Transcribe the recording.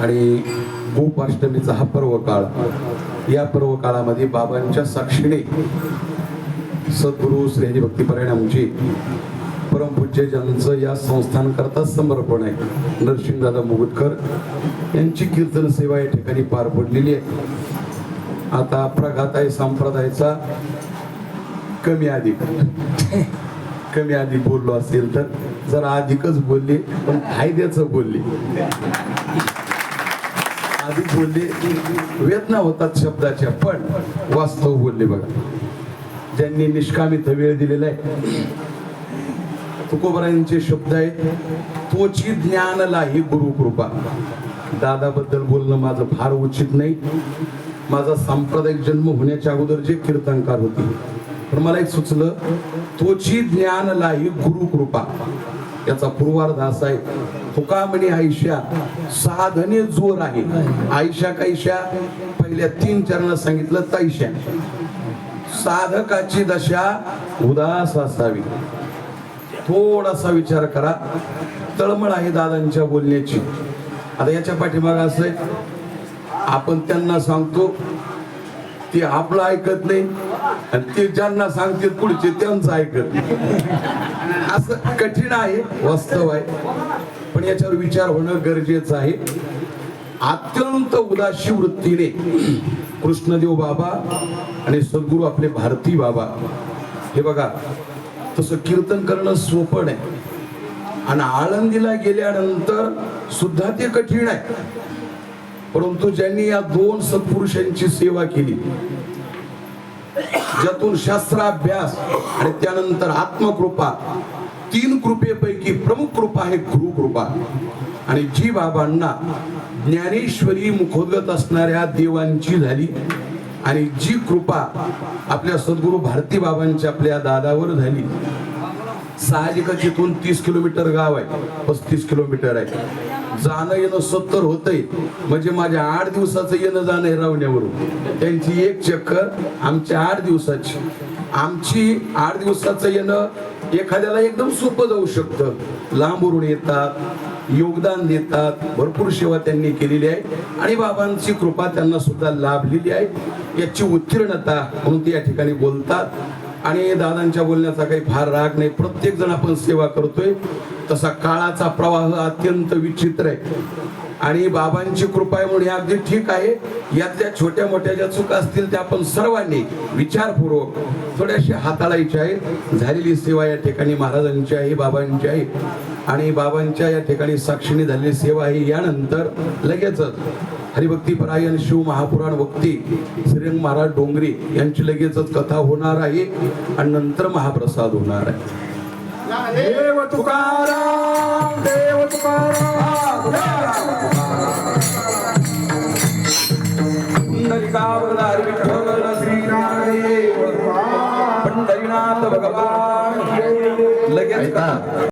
आणि गोपाष्टमीचा हा पर्व काळ या पर्व काळामध्ये बाबांच्या साक्षीने सद्गुरू श्री भक्ती परिणामची परमपूज्य ज्यांचं या संस्थानकरता समर्पण आहे. नरसिंहदादा मुगुटकर यांची कीर्तन सेवा या ठिकाणी पार पडलेली आहे. आता प्रघात आहे संप्रदायाचा कमी अधिक. कमी अधिक बोललो असेल तर जरा अधिकच बोलले पण फायद्याचं बोलले. आधी बोलले वेदना होतात शब्दाच्या पण वास्तव बोलले बघा. ज्यांनी निष्कामित वेळ दिलेला आहे. तुकोबरायांचे शब्द आहेत तोची ज्ञानला ही गुरु कृपा. दादाबद्दल बोलणं माझं फार उचित नाही. माझा सांप्रदायिक जन्म होण्याच्या अगोदर जे कीर्तनकार होते. पण मला एक सुचलं तोची ज्ञान लाही गुरु कृपा. याचा पूर्वार्ध असा आहे. तुका म्हणे आयुष्या साधने जोर आहे. आयुष्या कायशा पहिल्या तीन चरणात सांगितलं तैशा. साधकाची दशा उदास असावी. थोडासा विचार करा. तळमळ आहे दादांच्या बोलण्याची. आता याच्या पाठीमाग असं आपण त्यांना सांगतो ते आपलं ऐकत नाही. आणि ते ज्यांना सांगते पुढचे त्यांचं ऐकत नाही. असं कठीण आहे वास्तव आहे. पण याच्यावर विचार होणं गरजेचं आहे. अत्यंत उदासी वृत्तीने कृष्णदेव बाबा आणि सद्गुरू आपले भारती बाबा हे बघा तसं कीर्तन करणं सोपं आहे आणि आळंदीला गेल्यानंतर सुद्धा ते कठीण आहे. परंतु ज्यांनी या दोन सत्पुरुषांची सेवा केली ज्यातून शास्त्राभ्यास आणि त्यानंतर आत्मकृपा प्रमुख कृपा आहे गुरु कृपा. आणि जी बाबांना ज्ञानेश्वरी मुखोद्गत असणाऱ्या देवांची झाली. आणि जी कृपा आपल्या सद्गुरू भारती बाबांच्या आपल्या दादावर झाली. साहजिकच इथून तीस किलोमीटर गाव आहे पस्तीस किलोमीटर आहे. जाणं येणं सत्तर होतंय. म्हणजे माझ्या आठ दिवसाचं येणं जाणं आहे रावण्यावरून. त्यांची एक चक्कर आमच्या आठ दिवसाची. आमची आठ दिवसाचं येणं एखाद्याला एकदम सोपं जाऊ शकतं. लांबवरून येतात योगदान देतात भरपूर सेवा त्यांनी केलेली आहे. आणि बाबांची कृपा त्यांना सुद्धा लाभलेली आहे. याची उत्तीर्णता म्हणून ते या ठिकाणी बोलतात. आणि दादांच्या बोलण्याचा काही फार राग नाही. प्रत्येक जण आपण सेवा करतोय. तसा काळाचा प्रवाह अत्यंत विचित्र आहे. आणि बाबांची कृपा आहे म्हणून हे अगदी ठीक आहे. यातल्या छोट्या मोठ्या ज्या चुका असतील त्या आपण सर्वांनी विचारपूर्वक थोड्याशी हाताळायची आहे झालेली सेवा या ठिकाणी महाराजांची आहे बाबांची आहे. आणि बाबांच्या या ठिकाणी साक्षीने झालेली सेवा ही यानंतर लगेचच हरिभक्ती परायण शिव महापुराण वक्ती श्रीरंग महाराज डोंगरे यांची लगेचच कथा होणार आहे आणि नंतर महाप्रसाद होणार आहे. देव तुकाराम देव तुकाराम. लगेच कथा.